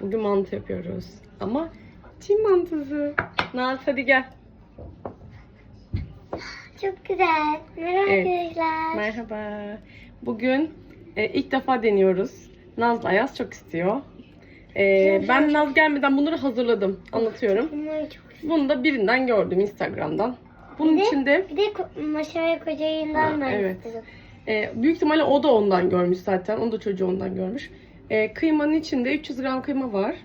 Bugün mantı yapıyoruz. Ama Çin mantısı. Naz hadi gel. Çok güzel. Merhaba Evet. arkadaşlar. Merhaba. Bugün e, ilk defa deniyoruz. Naz'la Ayaz çok istiyor. E, ben Naz gelmeden bunları hazırladım. Anlatıyorum. Bunları çok Bunu da birinden gördüm Instagram'dan. Bunun Bir de- içinde Bir de ko- Maşa Koca yayından Ha, ben evet. istedim. e, büyük ihtimalle o da ondan görmüş zaten. Onu da çocuğu ondan görmüş. E, kıymanın içinde 300 gram kıyma var.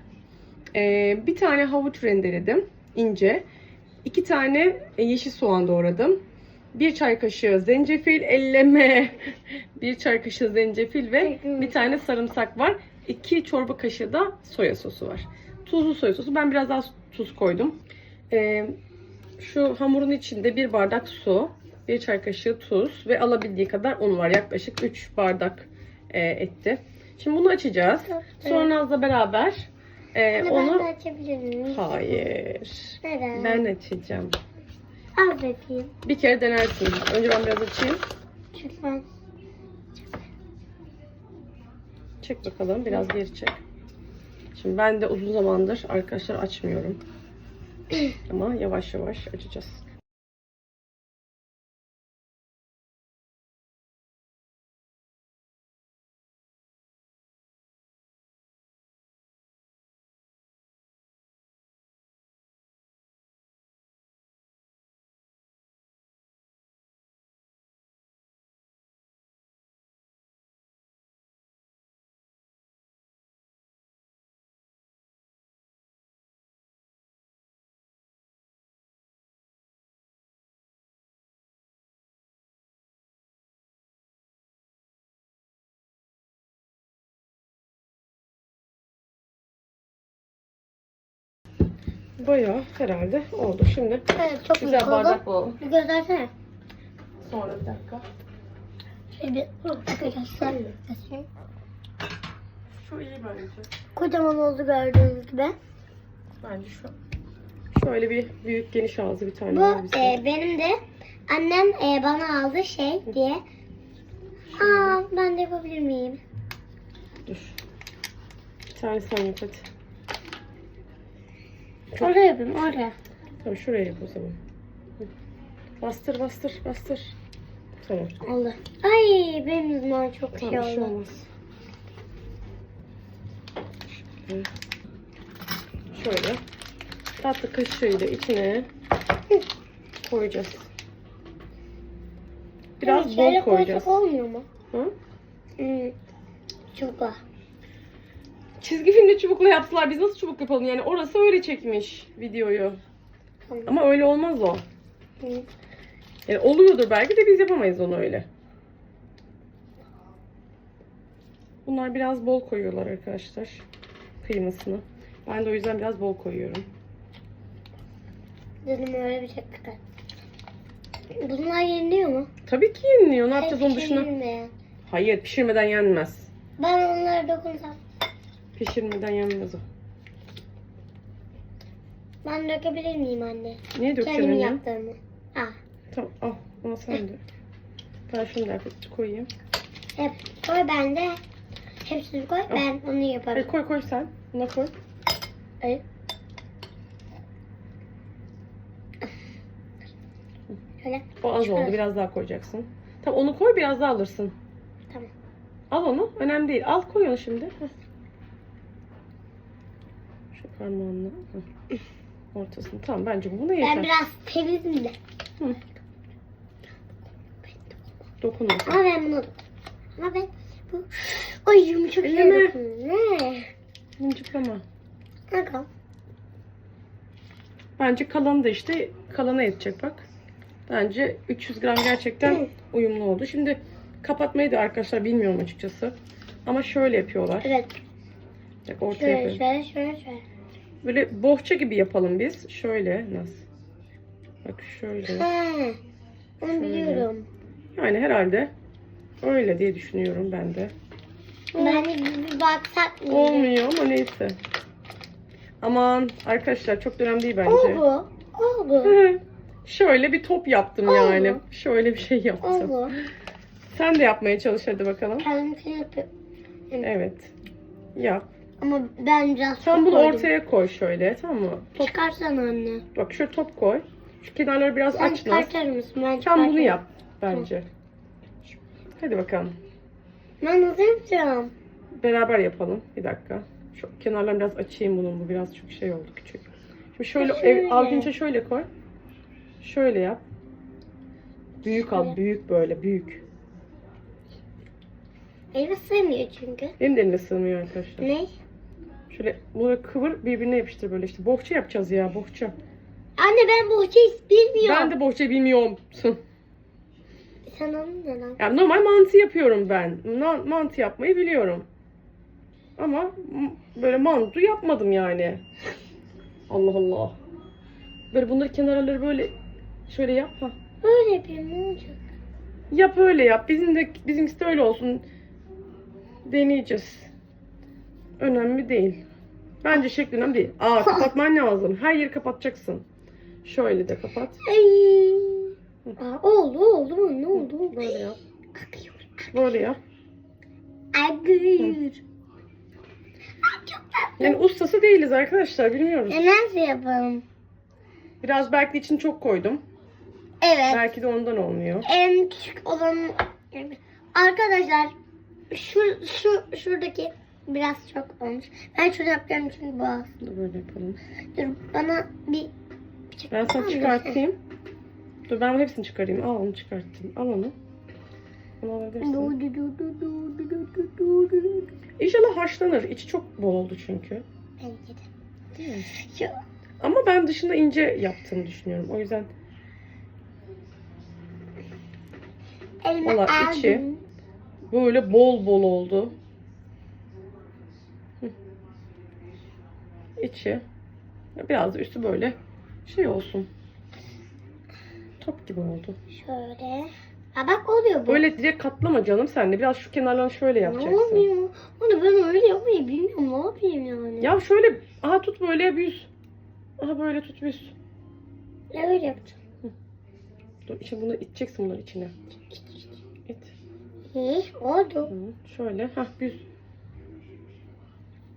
E, bir tane havuç rendeledim ince. İki tane yeşil soğan doğradım. Bir çay kaşığı zencefil elleme. bir çay kaşığı zencefil ve bir tane sarımsak var. İki çorba kaşığı da soya sosu var. Tuzlu soya sosu. Ben biraz daha tuz koydum. E, şu hamurun içinde bir bardak su, bir çay kaşığı tuz ve alabildiği kadar un var. Yaklaşık 3 bardak e, etti. Şimdi bunu açacağız. Sonra Naz'la beraber e, onu... Ben de açabilir miyim? Hayır. Neden? Ben açacağım. Al bakayım. Bir kere denersin. Önce ben biraz açayım. Çünkü ben Çek bakalım. Biraz geri çek. Şimdi ben de uzun zamandır arkadaşlar açmıyorum. Ama yavaş yavaş açacağız. Bayağı herhalde oldu. Şimdi evet, çok güzel bardak bulalım. Bir göstersene. Sonra bir dakika. Şöyle bir göstereyim. Şu iyi bence. Kocaman oldu gördüğünüz gibi. Bence şu. Şöyle bir büyük geniş ağzı bir tane Bu e, benim de annem e, bana aldı şey diye. Aa ben de yapabilir miyim? Dur. Bir tane sen yap hadi. Orada yapayım orada. Tamam şuraya yap o zaman. Bastır bastır bastır. Tamam. Oldu. Ay benim yüzümden çok şey Tamam bir şey oldu. olmaz. Şöyle. Şöyle. Tatlı kaşığıyla içine koyacağız. Biraz Hani bol şöyle koyacağız. koysak olmuyor mu? Hı? Hmm. Çok var. Çizgi filmde çubukla yaptılar. Biz nasıl çubuk yapalım? Yani orası öyle çekmiş videoyu. Tamam. Ama öyle olmaz o. Hı. Yani oluyordur belki de biz yapamayız onu öyle. Bunlar biraz bol koyuyorlar arkadaşlar. Kıymasını. Ben de o yüzden biraz bol koyuyorum. Dedim öyle bir şey kadar. Bunlar yeniliyor mu? Tabii ki yeniliyor. Ne yapacağız onun dışına? Hayır pişirmeden yenmez. Ben onlara dokunsam. Pişirmeden yenmez o. Ben dökebilir miyim anne? Niye Kendim döküyorsun ya? yaptığımı. Ah. Tamam al. Ama sen de. Ben şunu da koyayım. Hep koy ben de. Hepsini koy ben onu yaparım. Hadi koy koy sen. Buna koy. Ay. Şöyle. O az oldu. Şöyle. Biraz daha koyacaksın. Tamam onu koy biraz daha alırsın. Tamam. Al onu. Önemli değil. Al koy onu şimdi. Heh. Heh. Ortasını. Tamam bence buna yeter. Ben biraz temizim de. Dokunma. Ama ben bunu Ama ben bu Ay yumuşak şey Elleme. dokun. Ne? Mıncıklama. Bakalım. Bence kalanı da işte kalana yetecek bak. Bence 300 gram gerçekten uyumlu oldu. Şimdi kapatmayı da arkadaşlar bilmiyorum açıkçası. Ama şöyle yapıyorlar. Evet. Bak ortaya Şöyle şöyle şöyle şöyle. Böyle bohça gibi yapalım biz. Şöyle nasıl? Bak şöyle. Onu Şöyle. biliyorum. Yani herhalde öyle diye düşünüyorum ben de. Ben de bir baksak mı? Olmuyor ama neyse. Aman arkadaşlar çok dönem değil bence. Oldu. Oldu. Şöyle bir top yaptım Oldu. yani. Şöyle bir şey yaptım. Oldu. Sen de yapmaya çalış hadi bakalım. Kendimkini yapıyorum. Evet. Yap. Ama ben biraz Sen bunu koydum. ortaya koy şöyle tamam mı? Top, Çıkarsana anne. bak şöyle top koy. Şu kenarları biraz Sen aç Naz. çıkartır mısın? Ben Sen bunu çıkartırım. yap bence. Hadi bakalım. Ben nasıl yapacağım? Beraber yapalım. Bir dakika. Şu kenarlarını biraz açayım bunun. Bu biraz çok şey oldu küçük. Şimdi şöyle, Şöyle. ev, avucunca şöyle koy. Şöyle yap. Büyük al, Şöyle. büyük böyle, büyük. Elime sığmıyor çünkü. Benim de elime sığmıyor arkadaşlar. Ne? Şöyle bunu kıvır, birbirine yapıştır böyle işte. Bohça yapacağız ya, bohça. Anne ben bohça bilmiyorum. Ben de bohça bilmiyorum. Sen onun ne lan? Yani normal mantı yapıyorum ben. Na- mantı yapmayı biliyorum. Ama m- böyle mantı yapmadım yani. Allah Allah. Böyle bunları kenarları böyle şöyle yap. ha. Böyle yapayım ne olacak? Yap öyle yap. Bizim de bizimkisi de öyle olsun. Deneyeceğiz. Önemli değil. Bence şekli önemli değil. Aa kapatman lazım. Her yeri kapatacaksın. Şöyle de kapat. Ay. Aa, oldu oldu mu? Ne oldu? Böyle yap. Akıyor. Böyle yap. Akıyor. Yani ustası değiliz arkadaşlar. Bilmiyoruz. E nasıl yapalım? Biraz belki için çok koydum. Evet. Belki de ondan olmuyor. En küçük olan arkadaşlar şu şu şuradaki Biraz çok olmuş. Ben şunu yapacağım çünkü boğazlı böyle yapalım. Dur bana bir çık Ben sana çıkartayım. Şey. Dur ben hepsini çıkarayım. Al onu çıkarttım. Al onu. Onu alabilirsin. İnşallah haşlanır. İçi çok bol oldu çünkü. Bence de. Ama ben dışında ince yaptığını düşünüyorum. O yüzden Elma Valla içi böyle bol bol oldu. İçi. Biraz da üstü böyle şey olsun. Top gibi oldu. Şöyle. Aa, bak oluyor bu. Böyle direkt katlama canım sen de. Biraz şu kenarlarını şöyle Ne yapacaksın. oluyor? Onu ben öyle yapmayı bilmiyorum. Ne yapayım yani? Ya şöyle aha tut böyle büz. Aha böyle tut büz. Ne öyle yapacağım? Dur içine bunu iteceksin bunları içine. İt. İyi oldu. Hı, şöyle. Hah büz.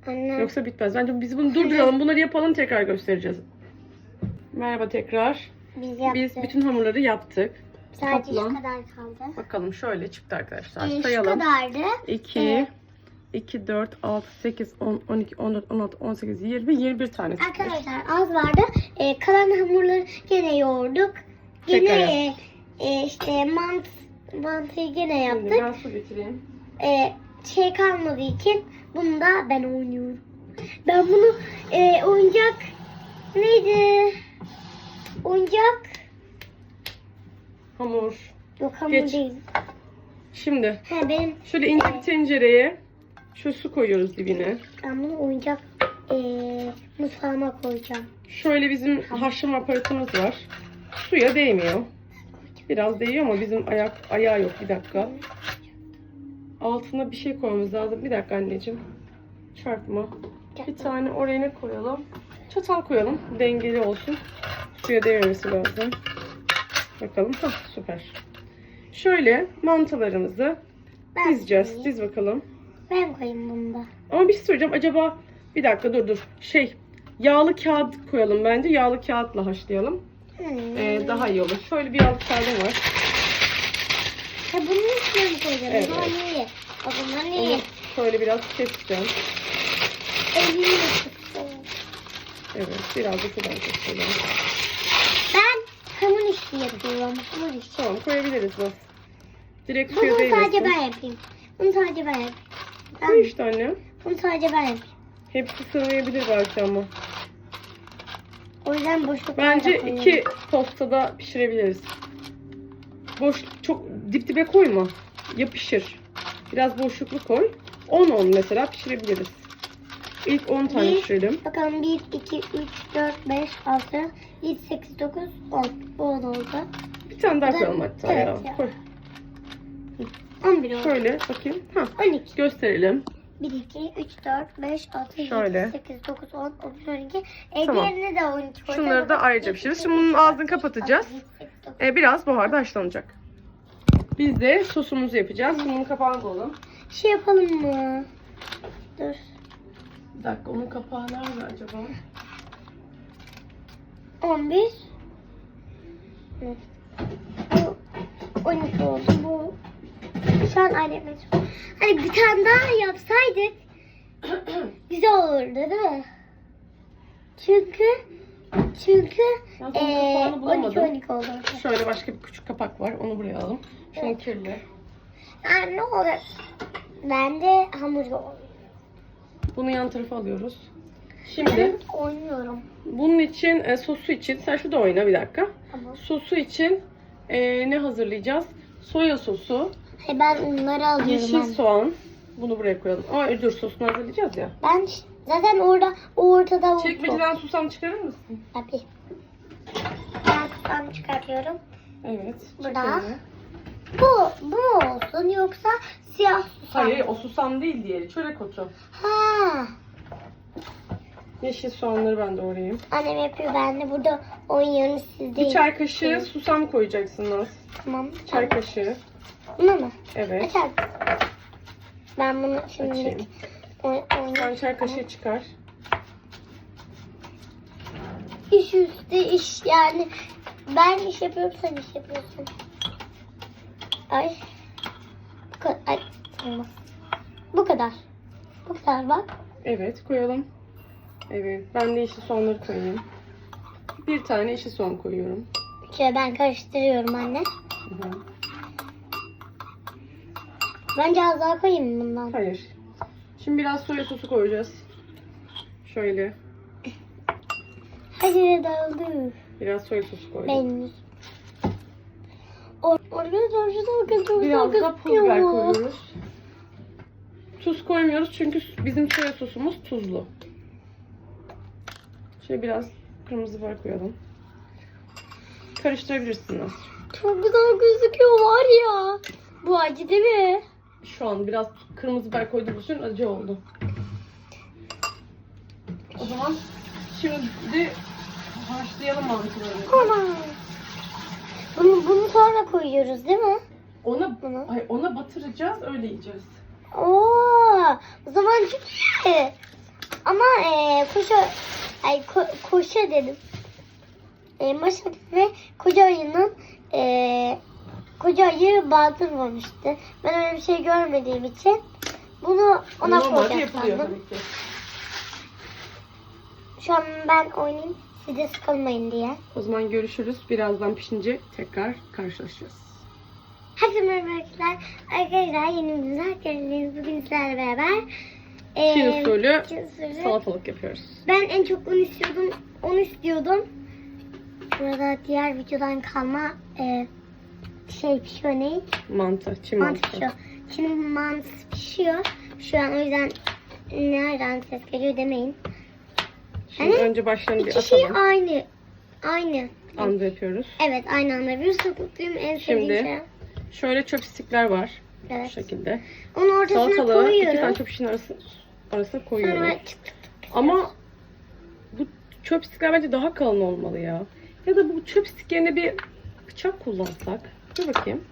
Anne. Yoksa bitmez. Bence biz bunu durduralım. Bunları yapalım tekrar göstereceğiz. Merhaba tekrar. Biz yaptık. Biz bütün hamurları yaptık. Sadece toplam- şu kadar kaldı. Bakalım şöyle çıktı arkadaşlar. Ee, şu Sayalım. kadardı. 2 Evet. 2 4 6 8 10 12 14 16 18 20 21 tane çıkmış. Arkadaşlar az vardı. Ee, kalan hamurları gene yoğurduk. Gene Tekrar e, e, işte mant mantıyı gene Şimdi yaptık. ben su getireyim. Ee, şey kalmadığı için bunu da ben oynuyorum. Ben bunu e, oyuncak neydi? Oyuncak Hamur. yok hamur Geç. değil. Şimdi He benim şöyle ince bir tencereye şu su koyuyoruz dibine. ben bunu oyuncak e, mutfağıma koyacağım. Şöyle bizim haşlama aparatımız var. Suya değmiyor. Biraz değiyor ama bizim ayak ayağı yok. Bir dakika. Altına bir şey koymamız lazım. Bir dakika anneciğim. Çarpma. Bir tane oraya ne koyalım? Çatal koyalım. Dengeli olsun. Suya değmemesi lazım. Bakalım. Hah, süper. Şöyle mantılarımızı Ben dizeceğiz. koyayım. Diz bakalım. Ben koyayım bunu da. Ama bir şey söyleyeceğim. Acaba bir dakika dur dur. Şey yağlı kağıt koyalım bence. Yağlı kağıtla haşlayalım. Hmm. Ee, daha iyi olur. Şöyle bir yağlı kağıdım var. Ha, bunun üstüne mi koyacağım? Evet. O zaman iyi. O zaman Onu şöyle biraz keseceğim. Elimi de sıktım. Evet. Biraz da şuradan keseceğim. Ben hamur işi yapıyorum. Hamur işi. Tamam koyabiliriz bak. Direkt suya Bunu sadece değmesin. ben yapayım. Bunu sadece ben yapayım. Koy işte anne. bunu sadece ben yapayım. Hepsi sığmayabilir belki ama. O yüzden boşluk Bence iki postada pişirebiliriz. Boş çok dip dibe koyma. Yapışır. Biraz boşluklu koy. 10 10 mesela pişirebiliriz. İlk 10 tane Bir- pişirelim. Bakalım 1, 2, 3, 4, 5, 6, 7, 8, 9, 10. 10 oldu. Bir tane daha Evet, koyalım hatta ya. evet ya. Koy. 11 oldu. Şöyle bakayım. Ha, 12. gösterelim. 1, 2, 3, 4, 5, 6, 7, Şöyle. 8, 9, 10, 11, 12. E, Tamam. diğerini de 12 koyacağım. Şunları da ayrıca pişiririz. Şimdi bunun ağzını kapatacağız. E, biraz buharda haşlanacak. Biz de sosumuzu yapacağız. Bunun kapağını bulalım. Şey yapalım mı? Dur. dakika onun kapağı nerede acaba? 11 Hı. Bu 12 oldu. Bu şu an ailemiz. Hani bir tane daha yapsaydık güzel olurdu değil mi? Çünkü çünkü kapağını 12 bulamadım. 12 oldu. Şöyle başka bir küçük kapak var. Onu buraya alalım. Şunun kirli. Yani ne olur? Ben de hamburger olayım. Bunu yan tarafa alıyoruz. Şimdi Ben oynuyorum. bunun için e, sosu için sen şurada oyna bir dakika. Tamam. Sosu için e, ne hazırlayacağız? Soya sosu, Hayır ben onları alıyorum. yeşil ben. soğan. Bunu buraya koyalım. Ama dur sosunu hazırlayacağız ya. Ben ş- zaten orada o ortada oldu. Çekmeceden susam çıkarır mısın? Tabii. Ben susam çıkartıyorum. Evet. Burada. çekelim. Bu, bu mu olsun yoksa siyah susam? Hayır o susam değil diğeri. Çörek otu. Ha. Yeşil soğanları ben doğrayayım. Annem yapıyor ben de burada oynuyorum siz değil. Bir çay kaşığı susam koyacaksın Naz. Tamam. Çay kaşığı. Bunu mu? Evet. Açar. Ben bunu şimdi Açayım. oy, Sen oynayayım. çay kaşığı çıkar. İş üstü iş yani. Ben iş yapıyorum sen iş yapıyorsun. Ay. Bu kadar. Ay. Olmaz. Bu kadar. Bu kadar bak. Evet koyalım. Evet. Ben de yeşil soğanları koyayım. Bir tane yeşil soğan koyuyorum. Şöyle ben karıştırıyorum anne. Hı hı. Bence az daha koyayım bundan. Hayır. Şimdi biraz soya sosu koyacağız. Şöyle. Hadi dağıldı. Biraz soya sosu koydum. Benim. Arkadaşlar çok Biraz da pul biber koyuyoruz. Tuz koymuyoruz çünkü bizim soya sosumuz tuzlu. Şöyle biraz kırmızı biber koyalım. Karıştırabilirsiniz. Çok güzel gözüküyor var ya. Bu acı değil mi? Şu an biraz kırmızı biber koyduğumuz için acı oldu. O zaman şimdi haşlayalım mantılarını. Aman. Bunu, bunu sonra koyuyoruz değil mi? Ona, Bunu. ay ona batıracağız öyle yiyeceğiz. Oo, o zaman çok iyi. Ama e, koşa, ay ko, koşa dedim. E, Maşa ve koca ayının e, koca ayı batır vurmuştu. Ben öyle bir şey görmediğim için bunu ona Normalde koyacağım yapılıyor sandım. tabii ki. Şu an ben oynayayım. Siz de sıkılmayın diye. O zaman görüşürüz. Birazdan pişince tekrar karşılaşacağız. Herkese merhaba arkadaşlar. Arkadaşlar yeni hoş geldiniz. Bugün sizlerle beraber e, Çin usulü Çin salatalık yapıyoruz. Ben en çok onu istiyordum. Onu istiyordum. Burada diğer videodan kalma e, şey pişiyor ne? Mantı, çin Mantı mantısı. pişiyor. Şimdi mantısı pişiyor. Şu an o yüzden nereden ses geliyor demeyin. Şimdi Hani önce başlarını bir İki şey atalım. aynı. Aynı. Anda yapıyoruz. Evet aynı anda. Çok mutluyum. En sevdiğim Şimdi şey. Şöyle çöpstikler var. Bu Evet. şekilde. Onun ortasına Salatalığı iki tane koyuyorum. çöp şişinin arası, arasına koyuyorum. Sonra çık. Ama bu çöpstikler bence daha kalın olmalı ya. Ya da bu çöpstik yerine bir bıçak kullansak. Dur bakayım.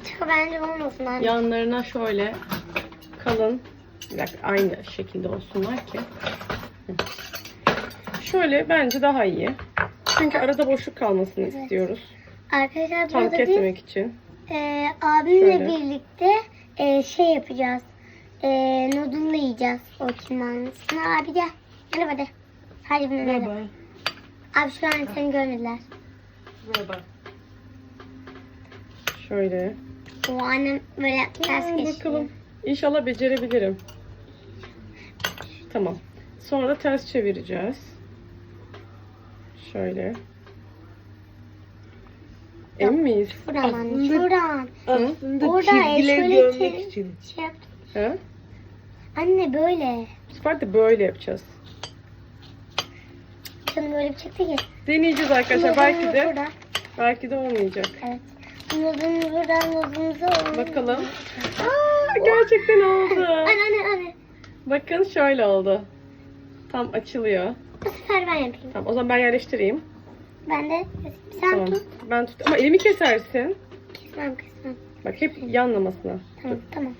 Bıçak bence olmasın anne. Yanlarına şöyle kalın bir dakika aynı şekilde olsunlar ki. Şöyle bence daha iyi. Çünkü arada boşluk kalmasını Evet. istiyoruz. Arkadaşlar Tam burada biz kesmemek için. e, abimle Şöyle. birlikte e, şey yapacağız. E, noodle yiyeceğiz o çimenlisini. Abi gel. Hadi hadi. Hadi bunu. Merhaba. Abi şu an seni görmediler. Merhaba. Şöyle. O annem böyle ters geçiyor. bakalım. İnşallah becerebilirim. Tamam. Sonra ters çevireceğiz. Şöyle. Emin miyiz? Şuradan anne şuradan. Aslında Orada e, şöyle çevir- Şey yap. He? Anne böyle. Bu sefer de böyle yapacağız. Canım böyle bir çıktı ki. Deneyeceğiz arkadaşlar. Belki de burada. belki de olmayacak. Evet. Noodle'ımız burada. Noodle'ımızı Bakalım. Aa, gerçekten oldu. Anne anne anne. Bakın şöyle oldu. Tam açılıyor. Bu sefer ben yapayım. Tamam o zaman ben yerleştireyim. Ben de sen tamam. tut. Ben tut. Ama elimi kesersin. Kesmem kesmem. Bak hep yanlamasına. Tamam tamam.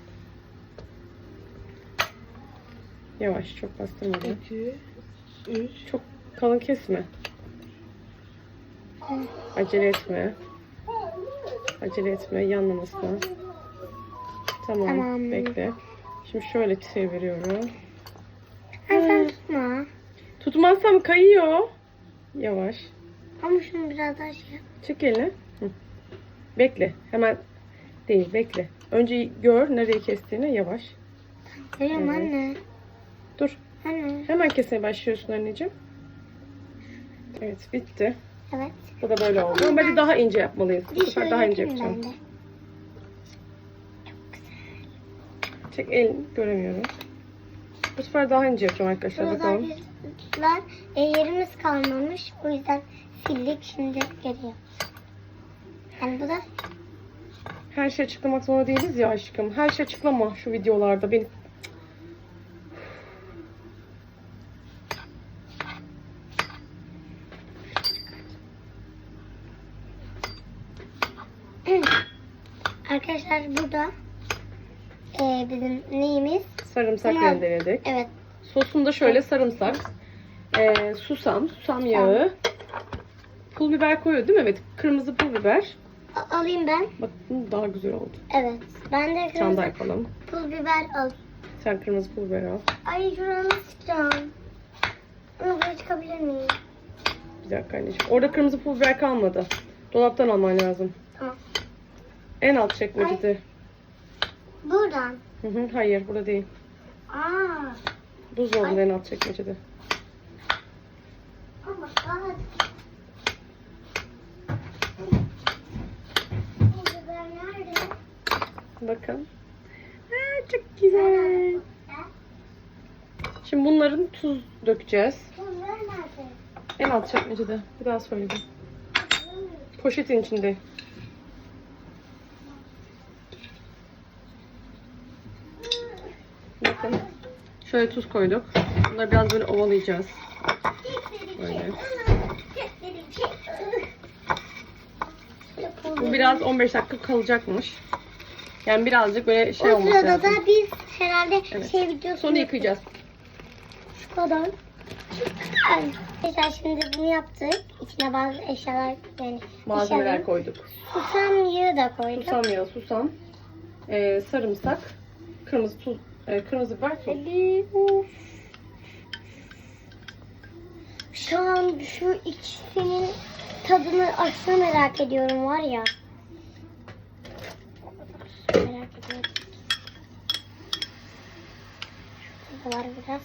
Yavaş çok bastırmadan. 2, 3, Çok kalın kesme. Acele etme. Acele etme yanlamasına. Tamam, Tamam. bekle. Şimdi şöyle çeviriyorum. Ha, sen tutma. Tutmazsam kayıyor. Yavaş. Ama şunu biraz daha şey yap. Çek elini. Hı. Bekle. Hemen değil bekle. Önce gör nereyi kestiğini yavaş. Görüyorum Evet. anne. Dur. Anne. Hemen kesmeye başlıyorsun anneciğim. Evet bitti. Evet. Bu da böyle oldu. Ama bence daha ince yapmalıyız. Bu sefer daha ince yapayım yapacağım. ben de. Çek elini göremiyorum. Bu sefer daha ince yapacağım arkadaşlar bakalım. arkadaşlar e, yerimiz kalmamış. O yüzden sildik şimdi geliyor. Yani bu da Her şey açıklamak zorunda değiliz ya aşkım. Her şey açıklama şu videolarda. Beni arkadaşlar burada e, bizim neyimiz? sarımsak Tamam. rendeledik. Evet. Sosunda şöyle sarımsak, eee, susam, susam yağı, pul biber koyuyor değil mi? Evet. Kırmızı pul biber. A- alayım ben. Bak bu daha güzel oldu. Evet. Ben de Sen de kırmızı yapalım. pul biber al. Sen kırmızı pul biber al. Ay şuranı sıkacağım. Ama buraya çıkabilir miyim? Bir dakika anneciğim. Orada kırmızı pul biber kalmadı. Dolaptan alman lazım. Tamam. En alt çekmecede. Buradan. Hı hı, hayır burada değil. Aa. Buzdolabında en alt çekmecede. Biber nerede? Bakın. Aa, çok güzel. Şimdi bunların tuz dökeceğiz. En alt çekmecede. Bir daha söyledim. Poşetin içinde. Bakın. Şöyle tuz koyduk. Bunları biraz böyle ovalayacağız. Böyle. Bu biraz 15 dakika kalacakmış. Yani birazcık böyle şey o olması lazım. da biz herhalde Evet. şey videosu Sonra yıkayacağız. Şu kadar. Arkadaşlar şimdi bunu yaptık. İçine bazı eşyalar yani Malzemeler eşyalar- koyduk. Susam yağı da koyduk. Susam yağı, susam, eee, sarımsak, kırmızı tuz, eee, kırmızı biber. Of. Şu an şu ikisinin tadını aşırı merak ediyorum var ya. Merak ediyorum. Şurada var biraz.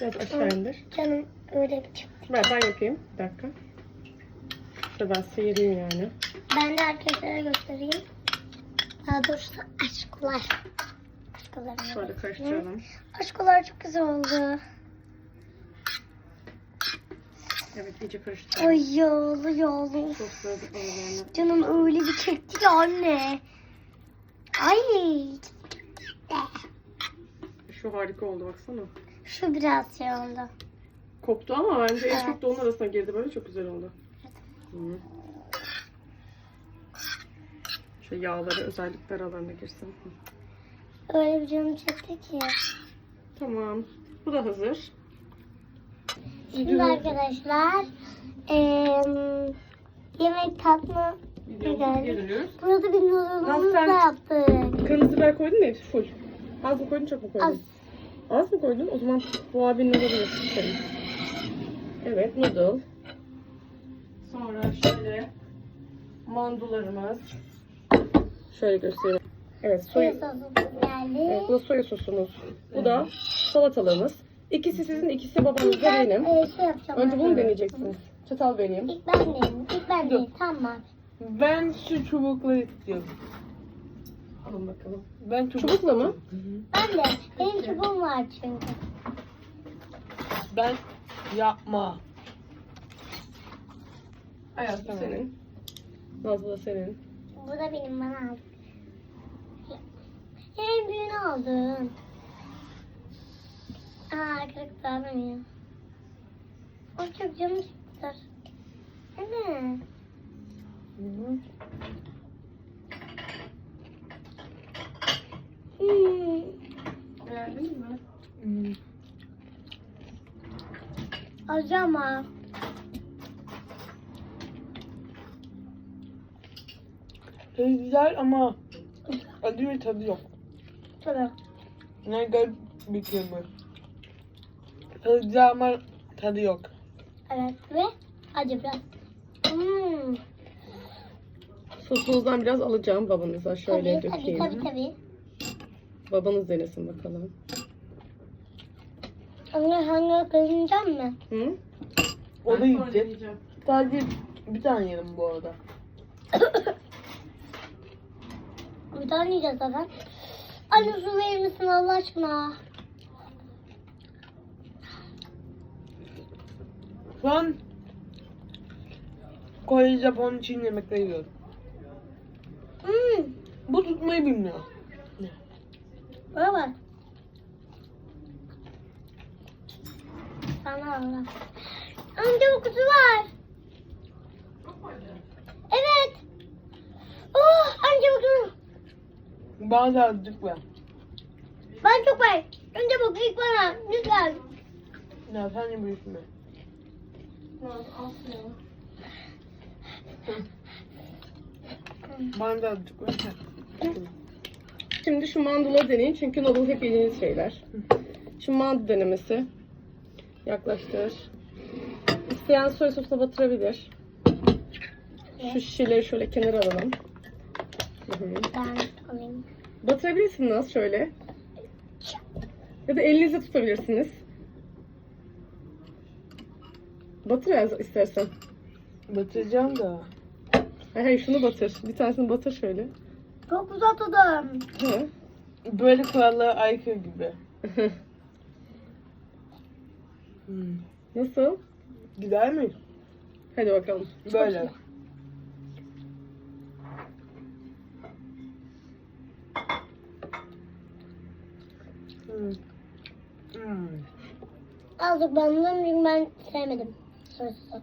Biraz aşağı indir. Canım öyle bir çıktı. Ben, ben yapayım. Bir dakika. Şöyle ben sıyırayım yani. Ben de arkadaşlara göstereyim. Daha doğrusu aşklar. Aşklarım. Şöyle karıştıralım. Aşklar çok güzel oldu. Evet iyice karıştıralım. Ay yağlı yağlı. Bir aralarına. Canım öyle bir çekti ki anne. Ay. Şu harika oldu baksana. Şu biraz şey oldu. Koptu ama bence en Evet. çok da onun arasına girdi. Böyle çok güzel oldu. Hı. Şu yağları özellikler aralarına girsin. Hı. Öyle bir canım çekti ki. Tamam. Bu da hazır. Şimdi arkadaşlar eee yemek tatlı Videomuza burada bir noodle'ımız sen- da yaptık. Kırmızı biber koydun mu hepsi full? Az mı koydun çok mu koydun? Az. Az mı koydun? O zaman bu abinin noodle'ı yapıştıralım. Evet noodle. Sonra şöyle mandularımız. Şöyle göstereyim. Evet geldi. evet, bu da soya sosumuz. Bu da salatalığımız. İkisi sizin, ikisi babanızda ben benim. eee, şey yapacağım. Önce bunu deneyeceksiniz. Çatal vereyim. İlk ben deneyim. İlk ben deneyim. Tamam. Ben şu çubukları istiyorum. Alın bakalım. Ben çubuk. Çubukla mı? Ben de. Benim çubuğum var çünkü. Ben yapma. Ayaz bu senin. Nazlı da senin. Bu da benim bana aldım. En büyüğünü aldım. Aa kırık davranıyor. O çok canım tutar. Değil mi? Hmm. Beğendin mi? Hmm. Acaba. Tadı güzel ama acı bir tadı yok. Tabii. Ne garip bir kelime. Tadı güzel ama tadı yok. Evet ve acı biraz. Hmm. Sosunuzdan biraz alacağım babanıza. Şöyle tabii, dökeyim. tabii tabii tabii. Babanız denesin bakalım. Anne hangi kazanacağım mı? Hı? O da yiyecek. Sadece bir tane yedim bu arada. Bir tane yiyeceğiz zaten. Anne su verir misin Allah aşkına? Şu an Kore, Japon, Çin yemekleri yiyorum. Hmm. Bu tutmayı bilmiyor. Bana bak. Sana Allah. Amca bu kutu var. Evet. Oh amca bu kutu. Bana da azıcık ver. Ben çok var. Amca bu ilk bana. Lütfen. Ya sen de büyüsün be. Bana da azıcık ver. Şimdi şu mandula deneyin çünkü noodle hep yediğiniz şeyler. Şu mandu denemesi. Yaklaştır. İsteyen soya sosuna batırabilir. Şu şişeleri şöyle kenara alalım. Hı hı. Ben alayım. Batırabilirsiniz şöyle. Ya da elinizle tutabilirsiniz. Batır az istersen. Batıracağım da. Hayır hayır şunu batır. Bir tanesini batır şöyle. Çok uzatıldım. Hı. Böyle kurallara aykırı gibi. Hmm. Nasıl? Güzel mi? Hadi bakalım. Böyle. Hmm. Hmm. Azıcık bandım çünkü ben sevmedim. Sorusu.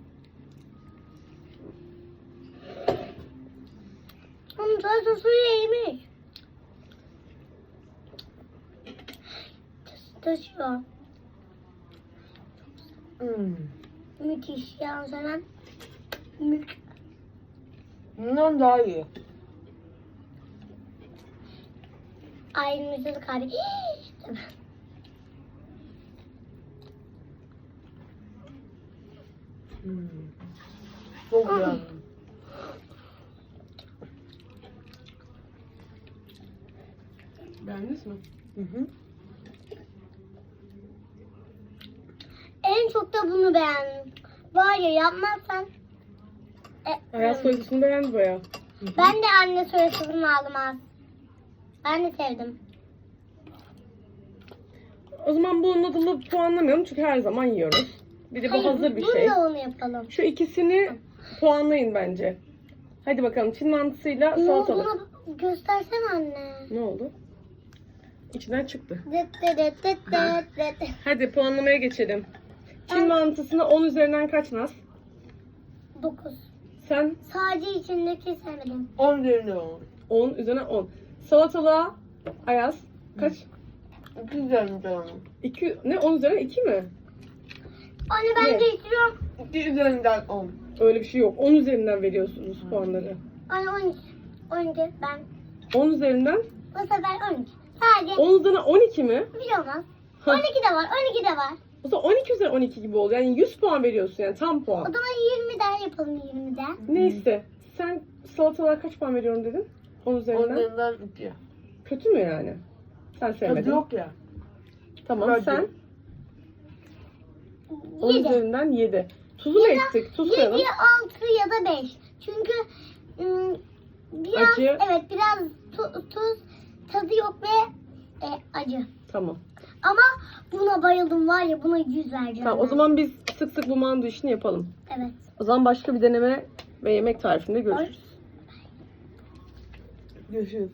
Ama soya sosu iyiymiş. Taşıyor. Hmm. Müthiş ya sana. Mük. Bundan daha iyi. Ay müthiş kahve. Hmm. Çok güzel. Beğendiniz mi? Hı hı. en çok da bunu beğendim. Var ya yapmazsan. E, Ayaz soya sosunu beğendi bayağı. ben de anne soya sosunu aldım az. Ben de sevdim. O zaman bu noodle'ı puanlamayalım çünkü her zaman yiyoruz. Bir de bu Hayır, hazır bir bununla şey. onu yapalım. Şu ikisini puanlayın bence. Hadi bakalım Çin mantısıyla Ne salatalık. olduğunu göstersene anne. Ne oldu? İçinden çıktı. Dıt dıt dıt dıt dıt dıt. Hadi puanlamaya geçelim. Çin Ben- mantısına 10 üzerinden kaç Naz? Dokuz. Sen Sadece içindeki sevmedim. 10 üzerinde 10. 10 üzerine 10. Salatalığa Ayaz kaç? 2 üzerinde 10. 2 ne 10 üzerine 2 mi? Anne ben Ne? değiştiriyorum. 2 üzerinden 10. Öyle bir şey yok. 10 üzerinden veriyorsunuz puanları. Anne 12. 12 ben. 10 üzerinden Bu sefer 12. Sadece 10 üzerine 12 mi? bir şey olmaz. 12 de var. 12 de var. O zaman 12 üzerine 12 gibi oldu. Yani 100 puan veriyorsun yani tam O puan. zaman 20 daha yapalım 20 de. Neyse. Sen salatalığa kaç puan veriyorum dedin? 10 10 üzerinden. üzerinden 2. Kötü mü yani? Sen Tadı sevmedin. yok ya. Tamam Bence. sen 10 7. üzerinden 7. Tuzu mu ektik? Tuz 7, koyalım. 6 ya da 5. Çünkü ım, biraz Acı. evet biraz tu- tuz tadı yok ve e, acı. Tamam. Ama buna bayıldım var ya buna 100 vereceğim. Tamam o ben. zaman biz sık sık bu mandu işini yapalım. Evet. O zaman başka bir deneme ve yemek tarifinde görüşürüz. Görüşürüz.